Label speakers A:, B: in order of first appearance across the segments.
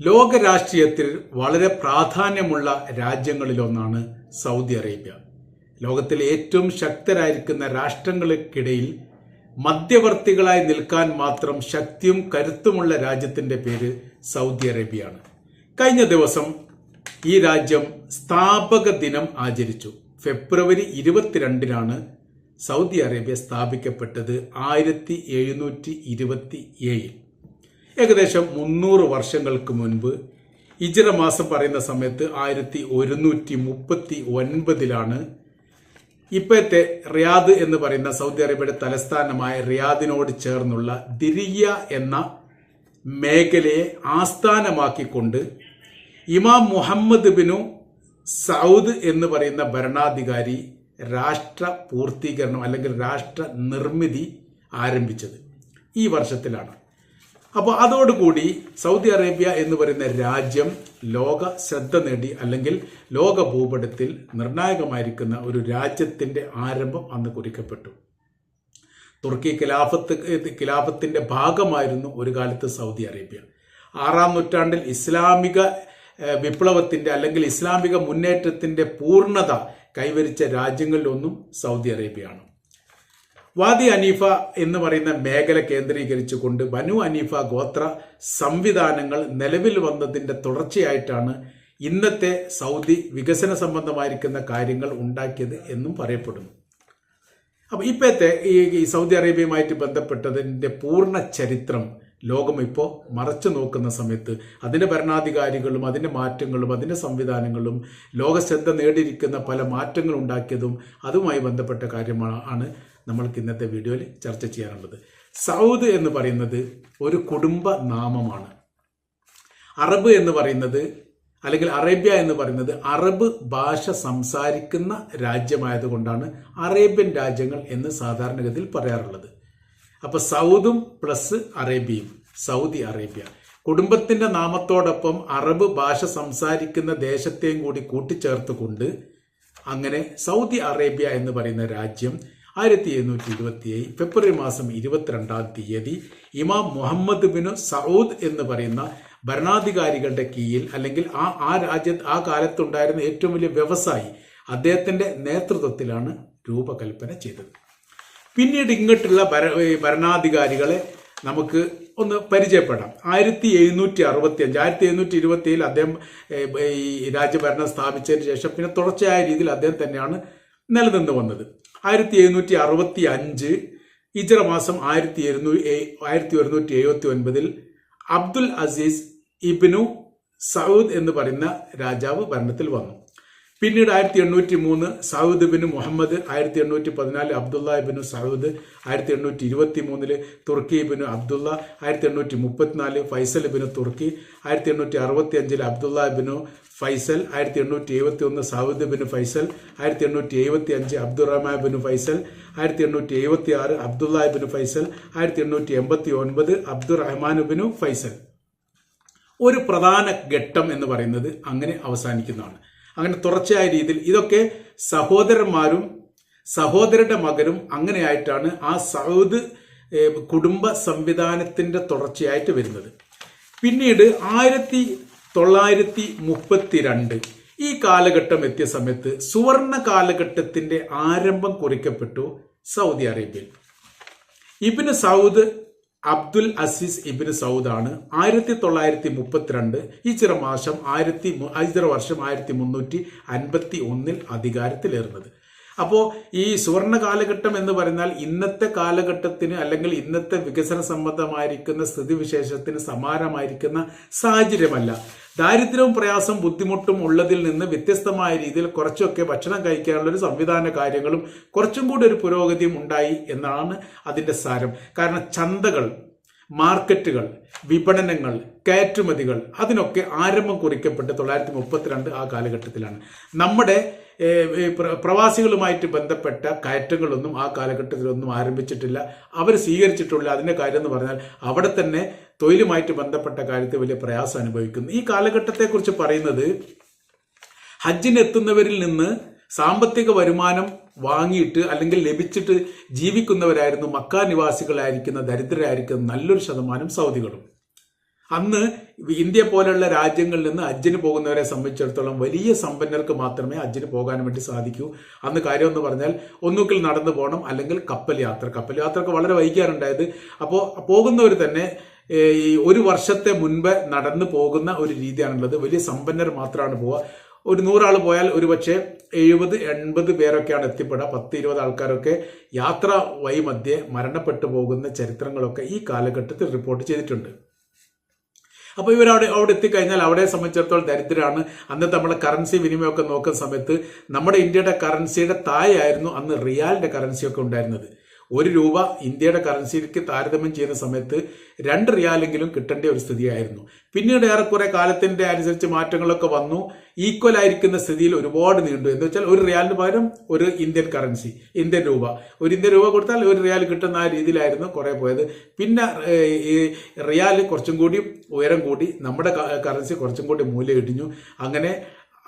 A: ലോക രാഷ്ട്രീയത്തിൽ വളരെ പ്രാധാന്യമുള്ള രാജ്യങ്ങളിലൊന്നാണ് സൗദി അറേബ്യ. ലോകത്തിലെ ഏറ്റവും ശക്തരായിരിക്കുന്ന രാഷ്ട്രങ്ങൾക്കിടയിൽ മധ്യവർത്തികളായി നിൽക്കാൻ മാത്രം ശക്തിയും കരുത്തുമുള്ള രാജ്യത്തിന്റെ പേര് സൗദി അറേബ്യയാണ്. കഴിഞ്ഞ ദിവസം ഈ രാജ്യം സ്ഥാപക ദിനം ആചരിച്ചു. ഫെബ്രുവരി ഇരുപത്തിരണ്ടിനാണ് സൗദി അറേബ്യ സ്ഥാപിക്കപ്പെട്ടത് ആയിരത്തി എഴുന്നൂറ്റി ഇരുപത്തി ഏഴിൽ ഏകദേശം മുന്നൂറ് വർഷങ്ങൾക്ക് മുൻപ് ഇജിറ മാസം പറയുന്ന സമയത്ത് ആയിരത്തി ഒരുന്നൂറ്റി മുപ്പത്തി ഒൻപതിലാണ് ഇപ്പോഴത്തെ റിയാദ് എന്ന് പറയുന്ന സൗദി അറേബ്യയുടെ തലസ്ഥാനമായ റിയാദിനോട് ചേർന്നുള്ള ദിരിയ എന്ന മേഖലയെ ആസ്ഥാനമാക്കിക്കൊണ്ട് ഇമാം മുഹമ്മദ് ബിനു സൗദ് എന്ന് പറയുന്ന ഭരണാധികാരി രാഷ്ട്ര പൂർത്തീകരണം അല്ലെങ്കിൽ രാഷ്ട്ര നിർമ്മിതി ആരംഭിച്ചത് ഈ വർഷത്തിലാണ്. അപ്പോൾ അതോടുകൂടി സൗദി അറേബ്യ എന്ന് പറയുന്ന രാജ്യം ലോക ശ്രദ്ധ നേടി അല്ലെങ്കിൽ ലോക ഭൂപടത്തിൽ നിർണായകമായിരിക്കുന്ന ഒരു രാജ്യത്തിന്റെ ആരംഭം അന്ന് കുറിക്കപ്പെട്ടു. തുർക്കി ഖിലാഫത്ത് ഖിലാഫത്തിന്റെ ഭാഗമായിരുന്നു ഒരു കാലത്ത് സൗദി അറേബ്യ. ആറാം നൂറ്റാണ്ടിൽ ഇസ്ലാമിക വിപ്ലവത്തിന്റെ അല്ലെങ്കിൽ ഇസ്ലാമിക മുന്നേറ്റത്തിന്റെ പൂർണത കൈവരിച്ച രാജ്യങ്ങളിലൊന്നും സൗദി അറേബ്യയാണ്. വാദി അനീഫ എന്ന് പറയുന്ന മേഖല കേന്ദ്രീകരിച്ചുകൊണ്ട് ബനു അനീഫ ഗോത്ര സംവിധാനങ്ങൾ നിലവിൽ വന്നതിന്റെ തുടർച്ചയായിട്ടാണ് ഇന്നത്തെ സൗദി വികസന സംബന്ധമായിരിക്കുന്ന കാര്യങ്ങൾ ഉണ്ടാക്കിയത് എന്നും പറയപ്പെടുന്നു. അപ്പൊ ഇപ്പോഴത്തെ ഈ സൗദി അറേബ്യയുമായിട്ട് ബന്ധപ്പെട്ടതിന്റെ പൂർണ ചരിത്രം ലോകം ഇപ്പോൾ മറച്ചു നോക്കുന്ന സമയത്ത് അതിന്റെ ഭരണാധികാരികളും അതിന്റെ മാറ്റങ്ങളും അതിന്റെ സംവിധാനങ്ങളും ലോകശ്രദ്ധ നേടിയിരിക്കുന്ന പല മാറ്റങ്ങൾ ഉണ്ടാക്കിയതും അതുമായി ബന്ധപ്പെട്ട കാര്യമാണ് നമ്മൾക്ക് ഇന്നത്തെ വീഡിയോയിൽ ചർച്ച ചെയ്യാനുള്ളത്. സൗദ് എന്ന് പറയുന്നത് ഒരു കുടുംബ നാമമാണ്. അറബ് എന്ന് പറയുന്നത് അല്ലെങ്കിൽ അറേബ്യ എന്ന് പറയുന്നത് അറബ് ഭാഷ സംസാരിക്കുന്ന രാജ്യമായതുകൊണ്ടാണ് അറേബ്യൻ രാജ്യങ്ങൾ എന്ന് സാധാരണഗതിയിൽ പറയാറുള്ളത്. അപ്പോൾ സൗദും പ്ലസ് അറേബ്യയും സൗദി അറേബ്യ. കുടുംബത്തിന്റെ നാമത്തോടൊപ്പം അറബ് ഭാഷ സംസാരിക്കുന്ന ദേശത്തെയും കൂടി കൂട്ടിച്ചേർത്തുകൊണ്ട് അങ്ങനെ സൗദി അറേബ്യ എന്ന് പറയുന്ന രാജ്യം ആയിരത്തി എഴുന്നൂറ്റി ഇരുപത്തി ഫെബ്രുവരി മാസം ഇരുപത്തിരണ്ടാം തീയതി ഇമാം മുഹമ്മദ് ബിൻ സൗദ് എന്ന് പറയുന്ന ഭരണാധികാരികളുടെ കീഴിൽ അല്ലെങ്കിൽ ആ ആ രാജ്യ ആ കാലത്തുണ്ടായിരുന്ന ഏറ്റവും വലിയ വ്യവസായി അദ്ദേഹത്തിന്റെ നേതൃത്വത്തിലാണ് രൂപകൽപ്പന ചെയ്തത്. പിന്നീട് ഇങ്ങോട്ടുള്ള ഭര ഭരണാധികാരികളെ നമുക്ക് ഒന്ന് പരിചയപ്പെടാം. ആയിരത്തി എഴുന്നൂറ്റി അറുപത്തി അഞ്ച് ആയിരത്തി എഴുന്നൂറ്റി ഇരുപത്തി ഏഴിൽ അദ്ദേഹം ഈ രാജ്യഭരണം സ്ഥാപിച്ചതിന് ശേഷം പിന്നെ തുടർച്ചയായ രീതിയിൽ അദ്ദേഹം തന്നെയാണ് നിലനിന്ന് വന്നത്. ആയിരത്തി എഴുന്നൂറ്റി അറുപത്തി അഞ്ച് ഇജറ മാസം ആയിരത്തി എഴുന്നൂറ്റി ആയിരത്തി ഒരുന്നൂറ്റി എഴുപത്തി ഒൻപതിൽ അബ്ദുൽ അസീസ് ഇബ്നു സൗദ് എന്ന് പറയുന്ന രാജാവ് ഭരണത്തിൽ വന്നു. പിന്നീട് ആയിരത്തി എണ്ണൂറ്റി മൂന്ന് സൗദ് ബിൻ മുഹമ്മദ് ആയിരത്തി എണ്ണൂറ്റി പതിനാല് അബ്ദുള്ള ബിൻ സൗദ് ആയിരത്തി എണ്ണൂറ്റി ഇരുപത്തി മൂന്നിൽ തുർക്കി ബിൻ അബ്ദുള്ള ആയിരത്തി എണ്ണൂറ്റി മുപ്പത്തിനാല് ഫൈസൽ ബിൻ തുർക്കി ആയിരത്തി എണ്ണൂറ്റി അറുപത്തി അഞ്ചിൽ അബ്ദുള്ള ബിനു ഫൈസൽ ആയിരത്തി എണ്ണൂറ്റി എഴുപത്തി ഒന്ന് സൗദ് ബിൻ ഫൈസൽ ആയിരത്തി എണ്ണൂറ്റി എഴുപത്തി അഞ്ച് അബ്ദുറഹ്മാൻ ബിൻ ഫൈസൽ ആയിരത്തി എണ്ണൂറ്റി എഴുപത്തി ആറ് അബ്ദുള്ള ബിൻ ഫൈസൽ ആയിരത്തി എണ്ണൂറ്റി എൺപത്തി ഒൻപത് അബ്ദുറഹ്മാൻ ബിനു ഫൈസൽ. ഒരു പ്രധാന ഘട്ടം എന്ന് പറയുന്നത് അങ്ങനെ അവസാനിക്കുന്നതാണ്. അങ്ങനെ തുടർച്ചയായ രീതിയിൽ ഇതൊക്കെ സഹോദരന്മാരും സഹോദരന്റെ മകനും അങ്ങനെയായിട്ടാണ് ആ സൗദ് കുടുംബ സംവിധാനത്തിന്റെ തുടർച്ചയായിട്ട് വരുന്നത്. പിന്നീട് ആയിരത്തി തൊള്ളായിരത്തി മുപ്പത്തിരണ്ട് ഈ കാലഘട്ടം എത്തിയ സമയത്ത് സുവർണ കാലഘട്ടത്തിന്റെ ആരംഭം കുറിക്കപ്പെട്ടു സൗദി അറേബ്യയിൽ. Ibn Saud Abdul Aziz Ibn Saud ആണ് ആയിരത്തി തൊള്ളായിരത്തി മുപ്പത്തിരണ്ട് ഇച്ചിറ മാസം ആയിരത്തി ഇച്ചിറ വർഷം ആയിരത്തി മുന്നൂറ്റി അൻപത്തി ഒന്നിൽ അധികാരത്തിലേറുന്നത്. അപ്പോൾ ഈ സുവർണ കാലഘട്ടം എന്ന് പറഞ്ഞാൽ ഇന്നത്തെ കാലഘട്ടത്തിന് അല്ലെങ്കിൽ ഇന്നത്തെ വികസന സംബന്ധമായിരിക്കുന്ന സ്ഥിതിവിശേഷത്തിന് സമാനമായിരിക്കുന്ന സാഹചര്യമല്ല. ദാരിദ്ര്യവും പ്രയാസം ബുദ്ധിമുട്ടും ഉള്ളതിൽ നിന്ന് വ്യത്യസ്തമായ രീതിയിൽ കുറച്ചൊക്കെ ഭക്ഷണം കഴിക്കാനുള്ള ഒരു സംവിധാന കാര്യങ്ങളും കുറച്ചും കൂടി ഒരു പുരോഗതിയും ഉണ്ടായി എന്നാണ് അതിന്റെ സാരം. കാരണം ചന്തകൾ മാർക്കറ്റുകൾ വിപണനങ്ങൾ കയറ്റുമതികൾ അതിനൊക്കെ ആരംഭം കുറിക്കപ്പെട്ട് തൊള്ളായിരത്തി മുപ്പത്തിരണ്ട് ആ കാലഘട്ടത്തിലാണ്. നമ്മുടെ പ്രവാസികളുമായിട്ട് ബന്ധപ്പെട്ട കയറ്റങ്ങളൊന്നും ആ കാലഘട്ടത്തിലൊന്നും ആരംഭിച്ചിട്ടില്ല. അവർ സ്വീകരിച്ചിട്ടുള്ള അതിന്റെ കാര്യം എന്ന് പറഞ്ഞാൽ അവിടെ തന്നെ തൊഴിലുമായിട്ട് ബന്ധപ്പെട്ട കാര്യത്തിൽ വലിയ പ്രയാസം അനുഭവിക്കുന്നു. ഈ കാലഘട്ടത്തെക്കുറിച്ച് പറയുന്നത് ഹജ്ജിനെത്തുന്നവരിൽ നിന്ന് സാമ്പത്തിക വരുമാനം വാങ്ങിയിട്ട് അല്ലെങ്കിൽ ലഭിച്ചിട്ട് ജീവിക്കുന്നവരായിരുന്നു മക്ക നിവാസികളായിരിക്കുന്ന ദരിദ്രരായിരിക്കുന്ന നല്ലൊരു ശതമാനം സൗദികളും. അന്ന് ഇന്ത്യ പോലെയുള്ള രാജ്യങ്ങളിൽ നിന്ന് അജ്ജിന് പോകുന്നവരെ സംബന്ധിച്ചിടത്തോളം വലിയ സമ്പന്നർക്ക് മാത്രമേ അജ്ജിന് പോകാൻ വേണ്ടി സാധിക്കൂ. അന്ന് കാര്യം എന്ന് പറഞ്ഞാൽ ഒന്നുകിൽ നടന്നു പോകണം അല്ലെങ്കിൽ കപ്പൽ യാത്ര. കപ്പൽ യാത്രയ്ക്ക് വളരെ വൈകാറുണ്ടായത് അപ്പോൾ പോകുന്നവർ തന്നെ ഈ ഒരു വർഷത്തെ മുൻപ് നടന്നു പോകുന്ന ഒരു രീതിയാണുള്ളത്. വലിയ സമ്പന്നർ മാത്രമാണ് പോവുക. ഒരു നൂറാൾ പോയാൽ ഒരു പക്ഷേ എഴുപത് എൺപത് പേരൊക്കെയാണ് എത്തിപ്പെടുക. പത്ത് ഇരുപത് ആൾക്കാരൊക്കെ യാത്ര വഴി മധ്യേ മരണപ്പെട്ടു പോകുന്ന ചരിത്രങ്ങളൊക്കെ ഈ കാലഘട്ടത്തിൽ റിപ്പോർട്ട് ചെയ്തിട്ടുണ്ട്. അപ്പോൾ ഇവർ അവിടെ അവിടെ എത്തിക്കഴിഞ്ഞാൽ അവിടെ സംബന്ധിച്ചിടത്തോളം ദരിദ്രരാണ് അന്നത്തെ നമ്മുടെ കറൻസി വിനിമയമൊക്കെ നോക്കുന്ന സമയത്ത് നമ്മുടെ ഇന്ത്യയുടെ കറൻസിയുടെ താഴെയായിരുന്നു അന്ന് റിയാലിന്റെ കറൻസിയൊക്കെ ഉണ്ടായിരുന്നത്. ഒരു രൂപ ഇന്ത്യയുടെ കറൻസിക്ക് താരതമ്യം ചെയ്യുന്ന സമയത്ത് രണ്ട് റിയാലെങ്കിലും കിട്ടേണ്ട ഒരു സ്ഥിതിയായിരുന്നു. പിന്നീട് ഏറെക്കുറെ കാലത്തിന്റെ അനുസരിച്ച് മാറ്റങ്ങളൊക്കെ വന്നു. ഈക്വൽ ആയിരിക്കുന്ന സ്ഥിതിയിൽ ഒരുപാട് നീണ്ടു. എന്ന് വെച്ചാൽ ഒരു റിയാലിന് പകരം ഒരു ഇന്ത്യൻ കറൻസി ഇന്ത്യൻ രൂപ. ഒരു ഇന്ത്യൻ രൂപ കൊടുത്താൽ ഒരു റിയാൽ കിട്ടുന്ന ആ രീതിയിലായിരുന്നു കുറെ പോയത്. പിന്നെ ഈ റിയാൽ കുറച്ചും കൂടി ഉയരം കൂടി നമ്മുടെ കറൻസി കുറച്ചും കൂടി മൂല്യം ഇടിഞ്ഞു. അങ്ങനെ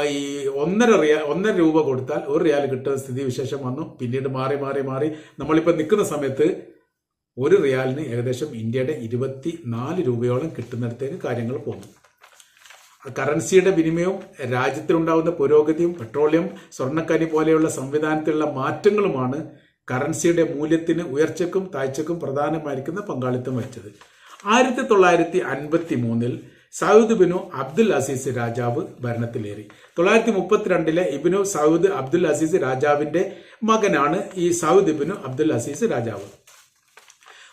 A: ഈ ഒന്നര റിയാ ഒന്നര രൂപ കൊടുത്താൽ ഒരു റിയാൽ കിട്ടുന്ന സ്ഥിതി വിശേഷം വന്നു. പിന്നീട് മാറി മാറി മാറി. നമ്മളിപ്പോൾ നിൽക്കുന്ന സമയത്ത് ഒരു റിയാലിന് ഏകദേശം ഇന്ത്യയുടെ ഇരുപത്തി നാല് രൂപയോളം കിട്ടുന്നിടത്തേക്ക് കാര്യങ്ങൾ പോകുന്നു. കറൻസിയുടെ വിനിമയവും രാജ്യത്തിലുണ്ടാകുന്ന പുരോഗതിയും പെട്രോളിയം സ്വർണക്കനി പോലെയുള്ള സംവിധാനത്തിലുള്ള മാറ്റങ്ങളുമാണ് കറൻസിയുടെ മൂല്യത്തിന് ഉയർച്ചയ്ക്കും താഴ്ചക്കും പ്രധാനമായിരിക്കുന്ന പങ്കാളിത്തം വഹിച്ചത്. ആയിരത്തി തൊള്ളായിരത്തി അൻപത്തി മൂന്നിൽ സൗദ് ബിനു അബ്ദുൽ അസീസ് രാജാവ് ഭരണത്തിലേറി. തൊള്ളായിരത്തി മുപ്പത്തിരണ്ടിലെ ഇബിനു സൗദ് അബ്ദുൽ അസീസ് രാജാവിന്റെ മകനാണ് ഈ സൗദ് ബിനു അബ്ദുൽ അസീസ് രാജാവ്.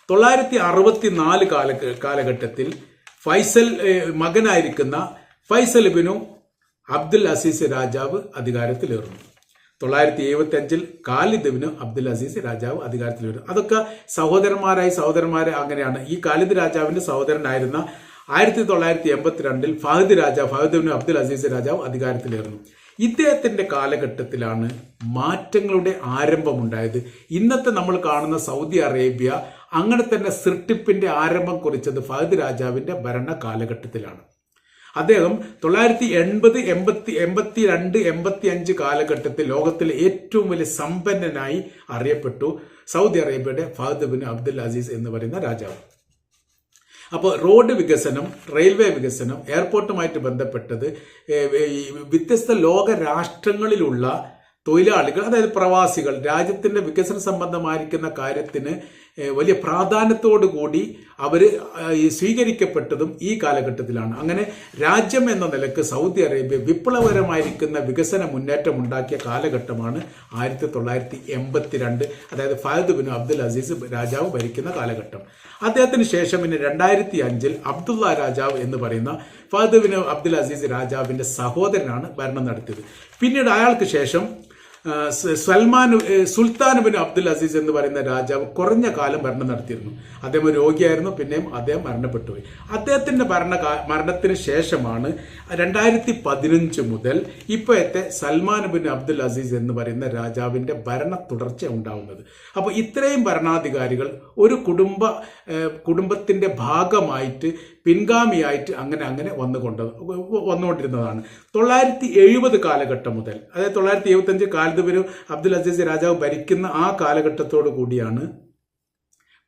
A: തൊള്ളായിരത്തി അറുപത്തിനാല് കാല കാലഘട്ടത്തിൽ ഫൈസൽ മകനായിരിക്കുന്ന ഫൈസൽ ബിനു അബ്ദുൽ അസീസ് രാജാവ് അധികാരത്തിലേറുന്നു. തൊള്ളായിരത്തി എഴുപത്തി അഞ്ചിൽ ബിനു അബ്ദുൽ അസീസ് രാജാവ് അധികാരത്തിലേറും അതൊക്കെ സഹോദരന്മാരായി സഹോദരന്മാരെ അങ്ങനെയാണ്. ഈ ഖാലിദ് രാജാവിന്റെ സഹോദരനായിരുന്ന ആയിരത്തി തൊള്ളായിരത്തി എൺപത്തിരണ്ടിൽ ഫഹദ് രാജാവ് ഫഹദ് ബിൻ അബ്ദുൽ അസീസ് രാജാവ് അധികാരത്തിലേർന്നു. ഇദ്ദേഹത്തിന്റെ കാലഘട്ടത്തിലാണ് മാറ്റങ്ങളുടെ ആരംഭമുണ്ടായത്. ഇന്നത്തെ നമ്മൾ കാണുന്ന സൗദി അറേബ്യ അങ്ങനെ തന്നെ സൃഷ്ടിപ്പിന്റെ ആരംഭം കുറിച്ചത് ഫഹദ് രാജാവിന്റെ ഭരണ കാലഘട്ടത്തിലാണ് അദ്ദേഹം തൊള്ളായിരത്തി എൺപത് എൺപത്തി എൺപത്തി രണ്ട് എൺപത്തി അഞ്ച് കാലഘട്ടത്തിൽ ലോകത്തിലെ ഏറ്റവും വലിയ സമ്പന്നനായി അറിയപ്പെട്ടു സൗദി അറേബ്യയുടെ ഫഹദ് ബിൻ അബ്ദുൽ അസീസ് എന്ന് പറയുന്ന രാജാവ്. അപ്പോൾ റോഡ് വികസനം റെയിൽവേ വികസനം എയർപോർട്ടുമായിട്ട് ബന്ധപ്പെട്ടത് വ്യത്യസ്ത ലോക രാഷ്ട്രങ്ങളിലുള്ള തൊഴിലാളികൾ അതായത് പ്രവാസികൾ രാജ്യത്തിന്റെ വികസന സംബന്ധമായിരിക്കുന്ന കാര്യത്തിന് വലിയ പ്രാധാന്യത്തോടു കൂടി അവർ സ്വീകരിക്കപ്പെട്ടതും ഈ കാലഘട്ടത്തിലാണ്. അങ്ങനെ രാജ്യം എന്ന നിലയ്ക്ക് സൗദി അറേബ്യ വിപ്ലവകരമായിരിക്കുന്ന വികസന മുന്നേറ്റം ഉണ്ടാക്കിയ കാലഘട്ടമാണ് ആയിരത്തി തൊള്ളായിരത്തി എൺപത്തിരണ്ട് അതായത് ഫഹദ് ബിൻ അബ്ദുൽ അസീസ് രാജാവ് ഭരിക്കുന്ന കാലഘട്ടം. അദ്ദേഹത്തിന് ശേഷം പിന്നെ രണ്ടായിരത്തി അഞ്ചിൽ അബ്ദുള്ള രാജാവ് എന്ന് പറയുന്ന ഫഹദ് ബിൻ അബ്ദുൽ അസീസ് രാജാവിന്റെ സഹോദരനാണ് ഭരണം നടത്തിയത്. പിന്നീട് അയാൾക്ക് ശേഷം Salman Sultan bin Abdul Aziz എന്ന് പറയുന്ന രാജാവ് കുറഞ്ഞ കാലം ഭരണം നടത്തിയിരുന്നു. അദ്ദേഹം രോഗിയായിരുന്നു പിന്നെയും അദ്ദേഹം മരണപ്പെട്ടുപോയി. അദ്ദേഹത്തിന്റെ ഭരണ മരണത്തിന് ശേഷമാണ് രണ്ടായിരത്തി പതിനഞ്ച് മുതൽ ഇപ്പോഴത്തെ സൽമാൻ ബിൻ അബ്ദുൽ അസീസ് എന്ന് പറയുന്ന രാജാവിന്റെ ഭരണ തുടർച്ച ഉണ്ടാവുന്നത്. അപ്പോൾ ഇത്രയും ഭരണാധികാരികൾ ഒരു കുടുംബ കുടുംബത്തിന്റെ ഭാഗമായിട്ട് പിൻഗാമിയായിട്ട് അങ്ങനെ അങ്ങനെ വന്നുകൊണ്ട് വന്നുകൊണ്ടിരുന്നതാണ്. തൊള്ളായിരത്തി എഴുപത് കാലഘട്ടം മുതൽ അതായത് തൊള്ളായിരത്തി എഴുപത്തി അഞ്ച് കാലത്ത് വരും അബ്ദുൽ അസീസ് രാജാവ് ഭരിക്കുന്ന ആ കാലഘട്ടത്തോടു കൂടിയാണ്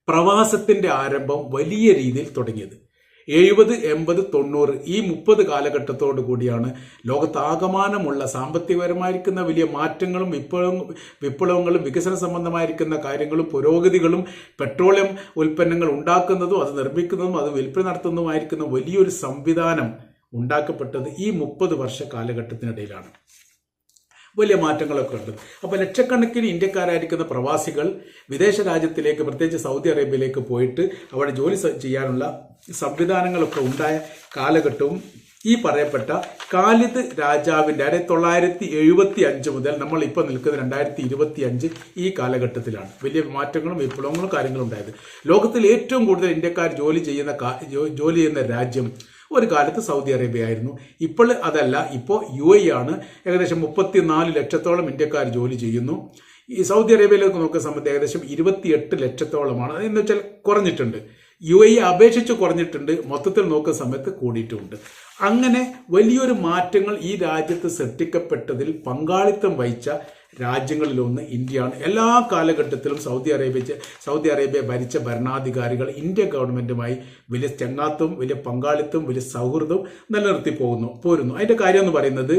A: പ്രവാസത്തിന്റെ ആരംഭം വലിയ രീതിയിൽ തുടങ്ങിയത്. എഴുപത് എൺപത് തൊണ്ണൂറ് ഈ മുപ്പത് കാലഘട്ടത്തോടു കൂടിയാണ് ലോകത്താകമാനമുള്ള സാമ്പത്തികപരമായിരിക്കുന്ന വലിയ മാറ്റങ്ങളും വിപ്ലവ വിപ്ലവങ്ങളും വികസന സംബന്ധമായിരിക്കുന്ന കാര്യങ്ങളും പുരോഗതികളും പെട്രോളിയം ഉൽപ്പന്നങ്ങൾ ഉണ്ടാക്കുന്നതും അത് നിർമ്മിക്കുന്നതും അത് വിൽപ്പന നടത്തുന്നതുമായിരിക്കുന്ന വലിയൊരു സംവിധാനം ഉണ്ടാക്കപ്പെട്ടത് ഈ മുപ്പത് വർഷ കാലഘട്ടത്തിനിടയിലാണ്. വലിയ മാറ്റങ്ങളൊക്കെ ഉണ്ട്. അപ്പോൾ ലക്ഷക്കണക്കിന് ഇന്ത്യക്കാരായിരിക്കുന്ന പ്രവാസികൾ വിദേശ രാജ്യത്തിലേക്ക് പ്രത്യേകിച്ച് സൗദി അറേബ്യയിലേക്ക് പോയിട്ട് അവിടെ ജോലി ചെയ്യാനുള്ള സംവിധാനങ്ങളൊക്കെ ഉണ്ടായ കാലഘട്ടവും ഈ പറയപ്പെട്ട കാലിദ് രാജാവിന്റെ ആയിരത്തി തൊള്ളായിരത്തി എഴുപത്തി അഞ്ച് മുതൽ നമ്മൾ ഇപ്പോൾ നിൽക്കുന്ന രണ്ടായിരത്തി ഇരുപത്തി അഞ്ച് ഈ കാലഘട്ടത്തിലാണ്. വലിയ മാറ്റങ്ങളും വിപ്ലവങ്ങളും കാര്യങ്ങളും ഉണ്ടായത്. ലോകത്തിൽ ഏറ്റവും കൂടുതൽ ഇന്ത്യക്കാർ ജോലി ചെയ്യുന്ന ജോലി ചെയ്യുന്ന രാജ്യം ഒരു കാലത്ത് സൗദി അറേബ്യ ആയിരുന്നു. ഇപ്പോൾ അതല്ല. ഇപ്പോൾ യു എ ആണ്. ഏകദേശം മുപ്പത്തിനാല് ലക്ഷത്തോളം ഇന്ത്യക്കാർ ജോലി ചെയ്യുന്നു. ഈ സൗദി അറേബ്യയിലേക്ക് നോക്കുന്ന സമയത്ത് ഏകദേശം ഇരുപത്തിയെട്ട് ലക്ഷത്തോളമാണ്. എന്ന് വെച്ചാൽ കുറഞ്ഞിട്ടുണ്ട്. യു എ അപേക്ഷിച്ച് കുറഞ്ഞിട്ടുണ്ട്. മൊത്തത്തിൽ നോക്കുന്ന സമയത്ത് കൂടിയിട്ടുമുണ്ട് അങ്ങനെ വലിയൊരു മാറ്റങ്ങൾ ഈ രാജ്യത്ത് സൃഷ്ടിക്കപ്പെട്ടതിൽ പങ്കാളിത്തം വഹിച്ച രാജ്യങ്ങളിലൊന്ന് ഇന്ത്യയാണ്. എല്ലാ കാലഘട്ടത്തിലും സൗദി അറേബ്യ സൗദി അറേബ്യ ഭരിച്ച ഭരണാധികാരികൾ ഇന്ത്യ ഗവൺമെന്റുമായി വലിയ ചങ്ങാത്തവും വലിയ പങ്കാളിത്തവും വലിയ സൗഹൃദവും നിലനിർത്തി പോകുന്നു പോരുന്നു. അതിന്റെ കാര്യം എന്ന് പറയുന്നത്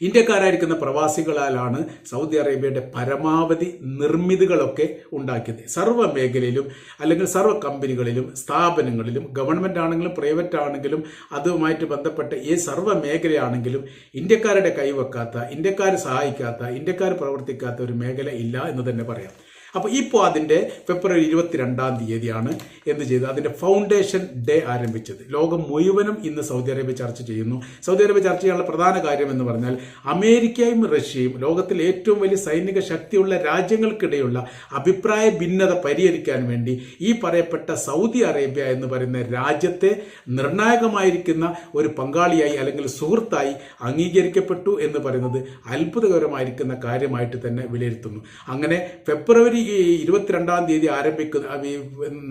A: ഇന്ത്യക്കാരായിരിക്കുന്ന പ്രവാസികളാലാണ് സൗദി അറേബ്യയുടെ പരമാവധി നിർമ്മിതികളൊക്കെ ഉണ്ടാക്കിയത്. സർവ മേഖലയിലും അല്ലെങ്കിൽ സർവ കമ്പനികളിലും സ്ഥാപനങ്ങളിലും ഗവൺമെന്റ് ആണെങ്കിലും പ്രൈവറ്റ് ആണെങ്കിലും അതുമായിട്ട് ബന്ധപ്പെട്ട ഈ സർവ മേഖലയാണെങ്കിലും ഇന്ത്യക്കാരുടെ കൈവെക്കാത്ത ഇന്ത്യക്കാർ സഹായിക്കാത്ത ഇന്ത്യക്കാർ പ്രവർത്തിക്കാത്ത ഒരു മേഖല ഇല്ല എന്ന് തന്നെ പറയാം. അപ്പോൾ ഇപ്പോൾ അതിന്റെ ഫെബ്രുവരി ഇരുപത്തിരണ്ടാം തീയതിയാണ് എന്ത് ചെയ്തത്? അതിന്റെ ഫൗണ്ടേഷൻ ഡേ ആരംഭിച്ചത്. ലോകം മുഴുവനും ഇന്ന് സൗദി അറേബ്യ ചർച്ച ചെയ്യുന്നു. സൗദി അറേബ്യ ചർച്ച ചെയ്യാനുള്ള പ്രധാന കാര്യം എന്ന് പറഞ്ഞാൽ അമേരിക്കയും റഷ്യയും ലോകത്തിൽ ഏറ്റവും വലിയ സൈനിക ശക്തിയുള്ള രാജ്യങ്ങൾക്കിടയുള്ള അഭിപ്രായ ഭിന്നത പരിഹരിക്കാൻ വേണ്ടി ഈ പറയപ്പെട്ട സൗദി അറേബ്യ എന്ന് പറയുന്ന രാജ്യത്തെ നിർണായകമായിരിക്കുന്ന ഒരു പങ്കാളിയായി അല്ലെങ്കിൽ സുഹൃത്തായി അംഗീകരിക്കപ്പെട്ടു എന്ന് പറയുന്നത് അത്ഭുതകരമായിരിക്കുന്ന കാര്യമായിട്ട് തന്നെ വിലയിരുത്തുന്നു. അങ്ങനെ ഫെബ്രുവരി ഇരുപത്തിരണ്ടാം തീയതി ആരംഭിക്കുന്ന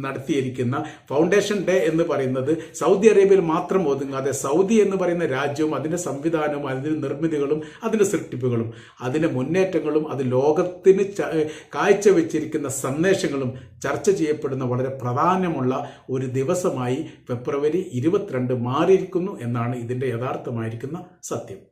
A: നടത്തിയിരിക്കുന്ന ഫൗണ്ടേഷൻ ഡേ എന്ന് പറയുന്നത് സൗദി അറേബ്യയിൽ മാത്രം ഒതുങ്ങാതെ സൗദി എന്ന് പറയുന്ന രാജ്യവും അതിന്റെ സംവിധാനവും അതിന്റെ നിർമ്മിതികളും അതിന്റെ സൃഷ്ടിപ്പുകളും അതിന്റെ മുന്നേറ്റങ്ങളും അത് ലോകത്തിന് കാഴ്ചവെച്ചിരിക്കുന്ന സന്ദേശങ്ങളും ചർച്ച ചെയ്യപ്പെടുന്ന വളരെ പ്രാധാന്യമുള്ള ഒരു ദിവസമായി ഫെബ്രുവരി ഇരുപത്തിരണ്ട് മാറിയിരിക്കുന്നു എന്നാണ് ഇതിന്റെ യഥാർത്ഥമായിരിക്കുന്ന സത്യം.